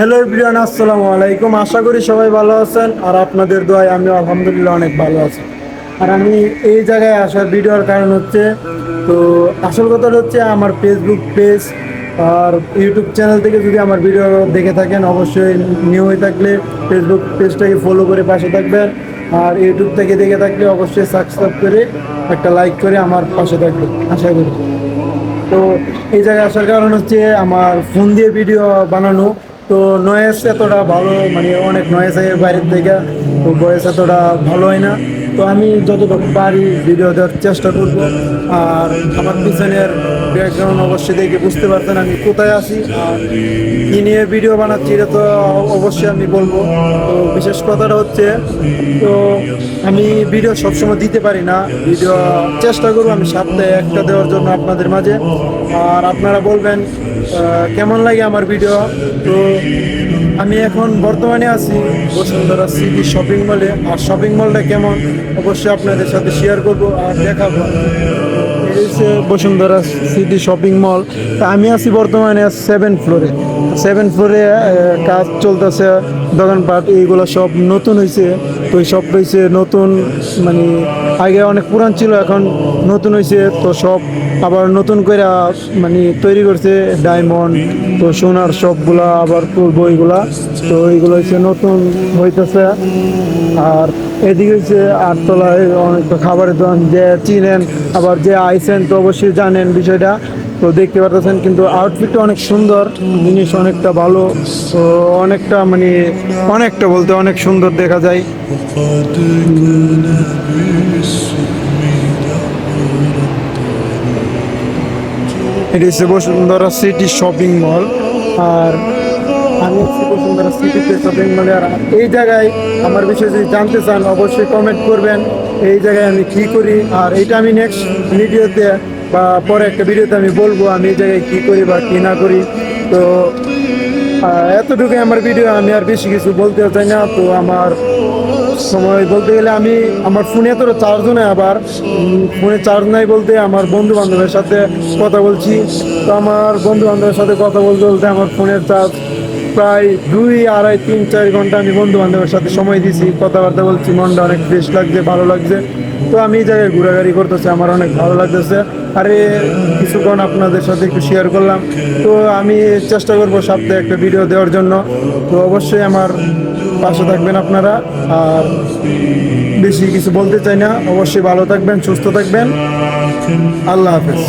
Hello everyone, আসসালামু আলাইকুম। আশা করি সবাই ভালো আছেন আর আপনাদের দোয়ায় আমি আলহামদুলিল্লাহ অনেক ভালো আছি। আর আমি এই জায়গায় আসার ভিডিওর কারণ হচ্ছে, তো আসল কথাটা হচ্ছে আমার ফেসবুক পেজ আর ইউটিউব চ্যানেল থেকে যদি আমার ভিডিও দেখে থাকেন, অবশ্যই নিউ হয়ে থাকলে ফেসবুক পেজটাকে ফলো করে পাশে থাকবেন। আর ইউটিউব থেকে দেখে থাকলে অবশ্যই সাবস্ক্রাইব করে একটা লাইক করে আমার পাশে থাকবে আশা করি। তো এই জায়গায় আসার কারণ হচ্ছে, আমার ফোন দিয়ে ভিডিও বানানো তো নয়েস এতটা ভালো মানে অনেক নয়েস বাইরের থেকে, তো বয়স এতটা ভালো হয় না। তো আমি যতটুকু পারি ভিডিও দেওয়ার চেষ্টা করব। আর আমার পিছনের ব্যাকগ্রাউন্ড অবশ্যই দেখে বুঝতে পারতেন আমি কোথায় আছি আর কী নিয়ে ভিডিও বানাচ্ছি, এটা তো অবশ্যই আমি বলব। তো বিশেষ কথাটা হচ্ছে, তো আমি ভিডিও সবসময় দিতে পারি না। ভিডিও চেষ্টা করব আমি সপ্তাহে একটা দেওয়ার জন্য আপনাদের মাঝে। আর আপনারা বলবেন কেমন লাগে আমার ভিডিও? তো আমি এখন বর্তমানে আছি বসুন্ধরা সিটি শপিং মলে। আর শপিং মলটা কেমন? অবশ্যই আপনাদের সাথে শেয়ার করব আর দেখাবো। হচ্ছে বসুন্ধরা সিটি শপিং মল। আমি আছি বর্তমানে সেভেন ফ্লোরে সেভেন ফ্লোরে কাজ চলতেছে, দোকানপাট, এইগুলো সব নতুন হয়েছে তো সব হয়েছে নতুন মানে আগে অনেক পুরান ছিল, এখন নতুন হয়েছে তো সব আবার নতুন করে মানে তৈরি করছে ডায়মন্ড, তো সোনার সবগুলা, আবার করব এইগুলা তো এইগুলো হচ্ছে নতুন হইতেছে। আর এদিকে হচ্ছে আটতলায় অনেক খাবারের দোকান, যে চিনেন, আবার যে আইসেন তো অবশ্যই জানেন বিষয়টা। তো দেখতে পারতেছেন কিন্তু আউটফিটটা অনেক সুন্দর, জিনিস অনেকটা ভালো, তো অনেকটা মানে অনেকটা বলতে অনেক সুন্দর দেখা যায়। এটি হচ্ছে বসুন্ধরা সিটি শপিং মল আর আমি বসুন্ধরা সিটিতে শপিং মলে আর এই জায়গায় আমার বিষয়ে যদি জানতে চান অবশ্যই কমেন্ট করবেন। এই জায়গায় আমি কী করি আর এটা আমি নেক্সট ভিডিওতে বা পরে একটা ভিডিওতে আমি বলব আমি এই জায়গায় কী করি বা কী না করি। তো আহ, এতটুকুই আমার ভিডিও আমি আর বেশি কিছু বলতে চাই না। তো আমার সময় বলতে গেলে আমি আমার ফোনে এতটা চার্জও নেই আবার। ফোনে চার্জ নাই বলতে আমার বন্ধু বান্ধবের সাথে কথা বলছি। তো আমার বন্ধু বান্ধবের সাথে কথা বলতে বলতে আমার ফোনের চার্জ প্রায় দুই, আড়াই, তিন, চার ঘণ্টা আমি বন্ধু বান্ধবের সাথে সময় দিয়েছি কথাবার্তা বলছি, মনটা অনেক ফ্রেশ লাগছে, ভালো লাগছে। তো আমি এই জায়গায় ঘোরাঘুরি করতেছি, আমার অনেক ভালো লাগতেছে। আরে, কিছুক্ষণ আপনাদের সাথে একটু শেয়ার করলাম। তো আমি চেষ্টা করব সপ্তাহে একটা ভিডিও দেওয়ার জন্য। তো অবশ্যই আমার পাশে থাকবেন আপনারা। আর বেশি কিছু বলতে চাই না। অবশ্যই ভালো থাকবেন, সুস্থ থাকবেন। আল্লাহ হাফেজ।